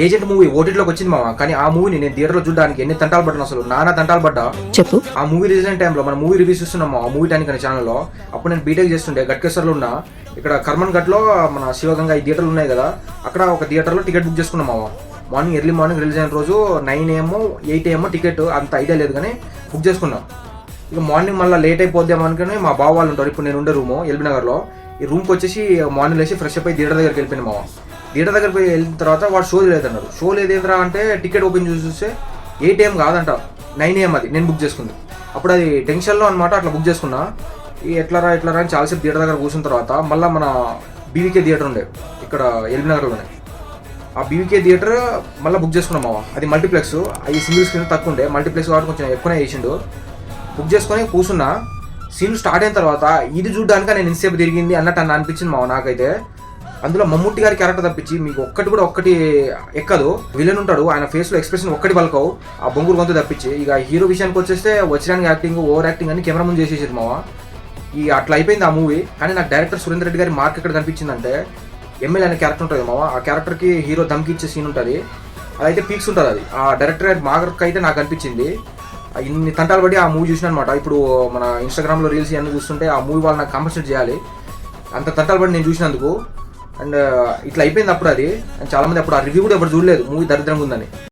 Agent movie ఓటీటీలోకి వచ్చింది మామ. కానీ ఆ మూవీని నేను థియేటర్లో చూడడానికి ఎన్ని తంటాలు పడ్డాను అసలు నానా తంటాలు పడ్డా? చెప్పు. ఆ మూవీ రిలీజ్ అయిన టైంలో మన మూవీ రివ్యూస్ ఇస్తున్నాము ఆ మూవీ టానిక్ అనే ఛానల్లో అప్పుడు నేను బీటెక్ చేస్తుండే గట్కేశ్వర్లో ఉన్న. ఇక్కడ కర్మన్ ఘట్లో మన శివగంగా ఈ థియేటర్లు ఉన్నాయి కదా అక్కడ ఒక థియేటర్లో టికెట్ బుక్ చేసుకున్నాం మామ. మార్నింగ్ ఎర్లీ మార్నింగ్ రిలీజ్ అయిన రోజు నైన్ ఏమో ఎయిట్ ఏమో టికెట్ అంత ఐడియా లేదు కానీ బుక్ చేసుకున్నాం. ఇక మార్నింగ్ మళ్ళీ లేట్ అయిపోద్దాం అనుకుని మా బావ వాళ్ళు ఉంటారు ఇప్పుడు నేను ఉండే రూము ఎల్బీ నగర్లో. ఈ రూమ్కి వచ్చేసి మార్నింగ్ లేచి ఫ్రెష్ అప్ అయి థియేటర్ దగ్గరికి వెళ్ళిపోయిన మామ. థియేటర్ దగ్గరికి పోయి వెళ్ళిన తర్వాత వాడు షో లేదన్నారు షో లేదేంద్రా అంటే టికెట్ ఓపెన్ చేసి చూస్తే ఎయిట్ ఏం కాదంట. నైన్ ఏం అది. నేను బుక్ చేసుకుంది. అప్పుడు అది టెన్షన్లో అనమాట అట్లా బుక్ చేసుకున్నా. ఎట్లారా ఎట్లారా అని చాలాసేపు థియేటర్ దగ్గర కూర్చున్న తర్వాత మళ్ళీ మన బీవీకే థియేటర్ ఉండే. ఇక్కడ ఎల్బీనగర్లోనే ఆ బీవీకే థియేటర్ మళ్ళీ బుక్ చేసుకున్నాం మావా. అది మల్టీప్లెక్స్ అది సింగిల్ స్క్రీన్ తక్కువ ఉండే. మల్టీప్లెక్స్ కాబట్టి కొంచెం ఎక్కువనే వేసిండు బుక్ చేసుకొని కూర్చున్నా. సీన్ స్టార్ట్ అయిన తర్వాత ఇది చూడడానికి నేను ఇంతసేపు తిరిగింది అన్నట్టు అన్న అనిపించింది మావా నాకైతే. అందులో మమ్ముట్టి గారి క్యారెక్టర్ తప్పించి మీకు ఒక్కటి కూడా ఒక్కటి ఎక్కదు. విలన్ ఉంటాడు ఆయన ఫేస్లో ఎక్స్ప్రెషన్ ఒక్కటి పలకవు. ఆ బొంగురు గొంతు తప్పించి. ఇక హీరో విషయానికి వచ్చేస్తే వచ్చినానికి యాక్టింగ్ ఓవర్ యాక్టింగ్ అని కెమెరా ముందు చేసేసారు మావా. ఈ అట్లా అయిపోయింది ఆ మూవీ కానీ నాకు డైరెక్టర్ సురేందర్ రెడ్డి గారి మార్క్ ఎక్కడ కనిపించిందంటే ఎమ్మెల్యే అనే క్యారెక్టర్ ఉంటుంది మావా. ఆ క్యారెక్టర్కి హీరో దమ్కి ఇచ్చే సీన్ ఉంటుంది. అదైతే పీక్స్ ఉంటుంది అది. ఆ డైరెక్టర్ గారి మార్క్ అయితే నాకు అనిపించింది. ఇన్ని తంటాలు పడి ఆ మూవీ చూసిన అనమాట ఇప్పుడు మన ఇన్స్టాగ్రామ్లో రీల్స్ ఇవన్నీ చూస్తుంటే ఆ మూవీ వాళ్ళు నాకు కాంపన్సేట్ చేయాలి. అంత తంటాలు పడి నేను చూసినందుకు. అండ్ ఇట్లా అయిపోయింది అప్పుడు అది. అండ్ చాలా మంది అప్పుడు ఆ రివ్యూ కూడా ఎవరు చూడలేదు. మూవీ దరిద్రంగా ఉందని.